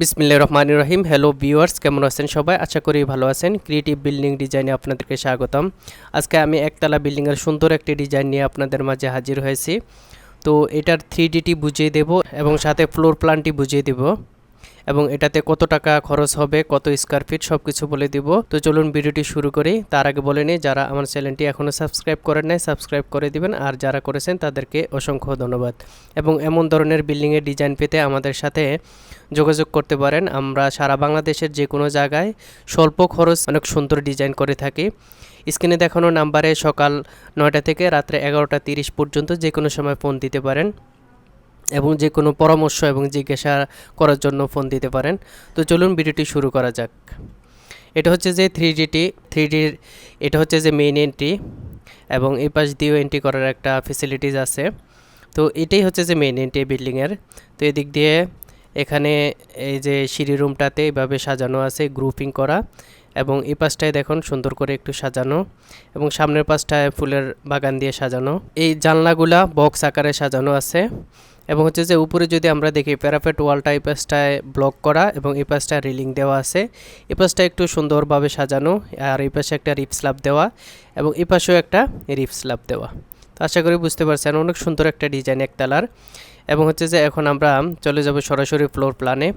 বিসমিল্লা রহমান রহিম hello viewers কেমন আছেন সবাই? আশা করি ভালো আছেন। ক্রিয়েটিভ বিল্ডিং ডিজাইনে আপনাদেরকে স্বাগতম। আজকে আমি একতলা বিল্ডিংয়ের সুন্দর একটি ডিজাইন নিয়ে আপনাদের মাঝে হাজির হয়েছি। তো এটার থ্রি ডিটি বুঝিয়ে দেব এবং সাথে ফ্লোর প্ল্যানটি বুঝিয়ে দেব। এবং এটাতে কত টাকা খরচ হবে, কত স্কোয়ার ফিট সব কিছু বলে দিব। তো চলুন ভিডিওটি শুরু করি। তার আগে বলে নিই, যারা আমার চ্যানেলটি এখনও সাবস্ক্রাইব করেন নাই সাবস্ক্রাইব করে দিবেন। আর যারা করেছেন, তাদেরকে অসংখ্য ধন্যবাদ। এবং এমন ধরনের বিল্ডিংয়ের ডিজাইন পেতে আমাদের সাথে যোগাযোগ করতে পারেন। আমরা সারা বাংলাদেশের যে কোনো জায়গায় স্বল্প খরচ অনেক সুন্দর ডিজাইন করে থাকি। স্ক্রিনে দেখানো নাম্বারে সকাল নয়টা থেকে রাত্রে এগারোটা তিরিশ পর্যন্ত যে কোনো সময় ফোন দিতে পারেন। এবং যে কোনো পরামর্শ এবং জিজ্ঞাসা করার জন্য ফোন দিতে পারেন। তো চলুন ভিডিওটি শুরু করা যাক। এটা হচ্ছে যে থ্রি ডিটি থ্রি ডির এটা হচ্ছে যে মেইন এন্ট্রি এবং এই পাশ দিয়েও এন্ট্রি করার একটা ফেসিলিটিস আছে। তো এটাই হচ্ছে যে মেইন এন্ট্রি বিল্ডিংয়ের তো এদিক দিয়ে এখানে এই যে সিঁড়ি রুমটাতে এভাবে সাজানো আছে গ্রুপিং করা এবং এই পাশটায় দেখুন সুন্দর করে একটু সাজানো এবং সামনের পাশটায় ফুলের বাগান দিয়ে সাজানো। এই জানলাগুলা বক্স আকারে সাজানো আছে। এবং হচ্ছে যে উপরে যদি আমরা দেখি প্যারাফেট ওয়ালটা এই পাশটায় ব্লক করা এবং এই পাশটায় রিলিং দেওয়া আছে। এই পাশটা একটু সুন্দরভাবে সাজানো আর এই পাশে একটা রিপ স্ল্যাব দেওয়া এবং এই পাশেও একটা রিপ স্ল্যাব দেওয়া। তো আশা করি বুঝতে পারছেন, অনেক সুন্দর একটা ডিজাইন একতলার এবং হচ্ছে যে এখন আমরা চলে যাব সরাসরি ফ্লোর প্ল্যানে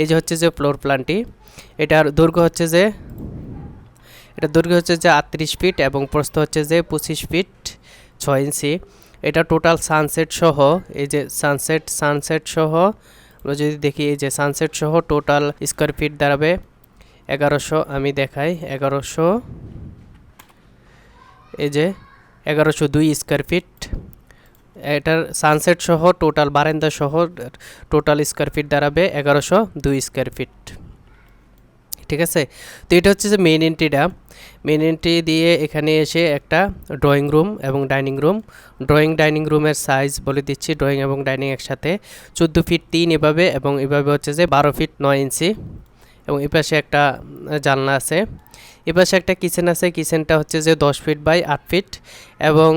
এই যে হচ্ছে যে ফ্লোর প্ল্যানটি এটার দৈর্ঘ্য হচ্ছে যে এটা দৈর্ঘ্য হচ্ছে যে আটত্রিশ ফিট এবং প্রস্থ হচ্ছে যে পঁচিশ ফিট ছয় ইঞ্চি এটা টোটাল সানসেট সহ, এই যে সানসেট সানসেট সহ, আমরা যদি দেখি এই যে সানসেট সহ টোটাল স্কোয়ার ফিট দাঁড়াবে এগারোশো, আমি দেখাই, এগারোশো, এই যে এগারোশো দুই স্কোয়ার ফিট এটার সানসেট সহ টোটাল বারান্দা সহ টোটাল স্কোয়ার ফিট দাঁড়াবে এগারোশো দুই স্কোয়ার ফিট ঠিক আছে? তো এটা হচ্ছে যে মেন এন্ট্রিটা মেন এন্ট্রি দিয়ে এখানে এসে একটা ড্রয়িং রুম এবং ডাইনিং রুম ড্রয়িং ডাইনিং রুমের সাইজ বলে দিচ্ছি ড্রয়িং এবং ডাইনিং একসাথে। চোদ্দ ফিট তিন এভাবে এবং এভাবে হচ্ছে যে বারো ফিট নয় ইঞ্চি। এবং এ পাশে একটা জানলা আছে। এ পাশে একটা কিচেন আছে। কিচেনটা হচ্ছে যে দশ ফিট বাই আট ফিট এবং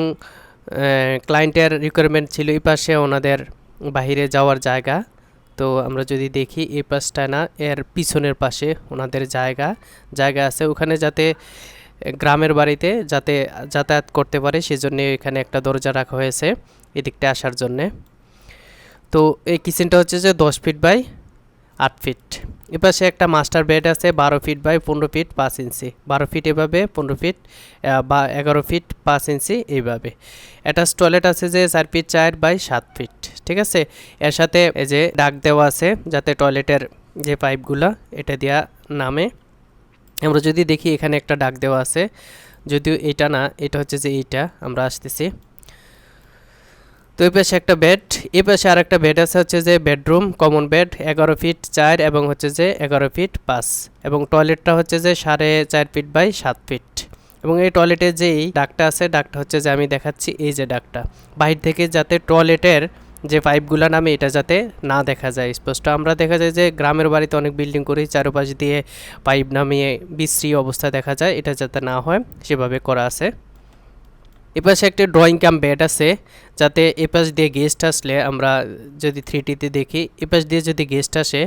ক্লায়েন্টের রিকোয়ারমেন্ট ছিল এই পাশে ওনাদের বাহিরে যাওয়ার জায়গা। তো আমরা যদি দেখি এই পাশটা না, এর পিছনের পাশে ওনাদের জায়গা জায়গা আছে ওখানে যাতে গ্রামের বাড়িতে যাতে যাতায়াত করতে পারে, সেজন্য এখানে একটা দরজা রাখা হয়েছে এদিকটা আসার জন্যে। তো এই কিচেনটা হচ্ছে যে দশ ফিট বাই আট ফিট। এপাশে একটা মাস্টার বেড আছে, বারো ফিট বাই পনেরো ফিট পাঁচ ইঞ্চি। বারো ফিট এভাবে, পনেরো ফিট বা এগারো ফিট পাঁচ ইঞ্চি এইভাবে। অ্যাটাচ টয়লেট আছে যে, চার ফিট চার বাই সাত ফিট ঠিক আছে? এর সাথে এই যে ডাক দেওয়া আছে, যাতে টয়লেটের যে পাইপগুলো এটা দেওয়া নামে। আমরা যদি দেখি এখানে একটা ডাক দেওয়া আছে, যদিও এটা না, এটা হচ্ছে যে এইটা, আমরা আসতেছি। তো এই পাশে একটা বেড এই পাশে আর একটা বেড আছে হচ্ছে যে বেডরুম কমন বেড এগারো ফিট চার এবং হচ্ছে যে এগারো ফিট পাঁচ এবং টয়লেটটা হচ্ছে যে সাড়ে চার ফিট বাই সাত ফিট এবং এই টয়লেটের যে এই ডাকটা আছে ডাকটা হচ্ছে যে আমি দেখাচ্ছি, এই যে ডাকটা বাহির থেকে যাতে টয়লেটের যে পাইপগুলো নামে এটা যাতে না দেখা যায়। স্পষ্ট আমরা দেখা যায় যে গ্রামের বাড়িতে অনেক বিল্ডিং করি, চারপাশ দিয়ে পাইপ নামিয়ে বিশ্রী অবস্থা দেখা যায়, এটা যাতে না হয়, সেভাবে করা আছে। এপাশে একটি ড্রয়িং ক্যাম্প বেড আছে, যাতে এপাশ দিয়ে গেস্ট আসলে আমরা যদি থ্রি টিতে দেখি এপাশ দিয়ে যদি গেস্ট আসে,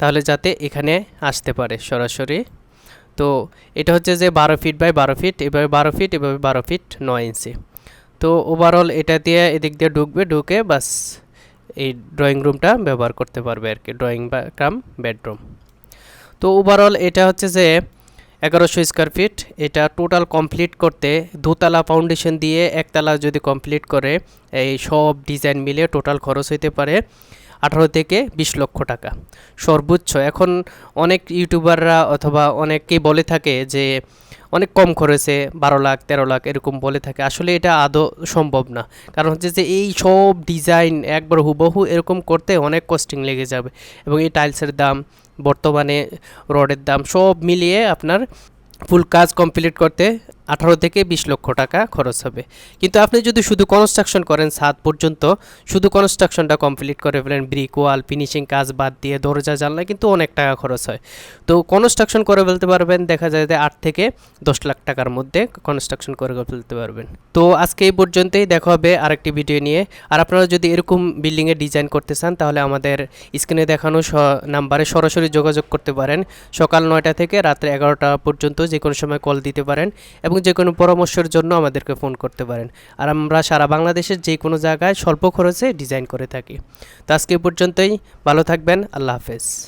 তাহলে যাতে এখানে আসতে পারে সরাসরি। তো এটা হচ্ছে যে বারো ফিট বাই বারো ফিট এভাবে বারো ফিট এভাবে বারো ফিট নয় ইঞ্চি তো ওভারঅল এটা দিয়ে এদিক দিয়ে ঢুকবে, ঢুকে বাস এই ড্রয়িং রুমটা ব্যবহার করতে পারবে আর কি ড্রয়িং বা কাম বেডরুম তো ওভারঅল এটা হচ্ছে যে এগারোশো স্কোয়ার ফিট এটা টোটাল কমপ্লিট করতে দুতলা ফাউন্ডেশন দিয়ে একতলা যদি কমপ্লিট করে, এই সব ডিজাইন মিলে টোটাল খরচ হইতে পারে। আঠারো থেকে বিশ লক্ষ টাকা। সর্বোচ্চ, এখন অনেক ইউটিউবাররা অথবা অনেকেই বলে থাকে যে অনেক কম খরচে বারো লাখ, তেরো লাখ এরকম বলে থাকে। আসলে এটা আদৌ সম্ভব না। কারণ হচ্ছে যে এই সব ডিজাইন একবার হুবহু এরকম করতে অনেক কস্টিং লেগে যাবে এবং এই টাইলসের দাম, বর্তমানে রডের দাম সব মিলিয়ে আপনার ফুল কাজ কমপ্লিট করতে আঠারো থেকে বিশ লক্ষ টাকা খরচ হবে। কিন্তু আপনি যদি শুধু কনস্ট্রাকশন করেন সাত পর্যন্ত, শুধু কনস্ট্রাকশনটা কমপ্লিট করে ফেলেন ব্রিক ওয়াল ফিনিশিং কাজ বাদ দিয়ে দরজা জানলা কিন্তু অনেক টাকা খরচ হয়। তো কনস্ট্রাকশন করে ফেলতে পারবেন, দেখা যায় যে আট থেকে দশ লাখ টাকার মধ্যে কনস্ট্রাকশন করে ফেলতে পারবেন। তো আজকে এই পর্যন্তই, দেখা হবে আরেকটি ভিডিও নিয়ে। আর আপনারা যদি এরকম বিল্ডিংয়ের ডিজাইন করতে চান, তাহলে আমাদের স্ক্রিনে দেখানো নাম্বারে সরাসরি যোগাযোগ করতে পারেন। সকাল নয়টা থেকে রাত্রে এগারোটা পর্যন্ত যে কোনো সময় কল দিতে পারেন এবং যে কোনো পরামর্শের জন্য আমাদেরকে ফোন করতে পারেন। আর আমরা সারা বাংলাদেশের যে কোনো জায়গায় স্বল্প খরচে ডিজাইন করে থাকি। তো আজকে পর্যন্তই। ভালো থাকবেন। আল্লাহ হাফেজ।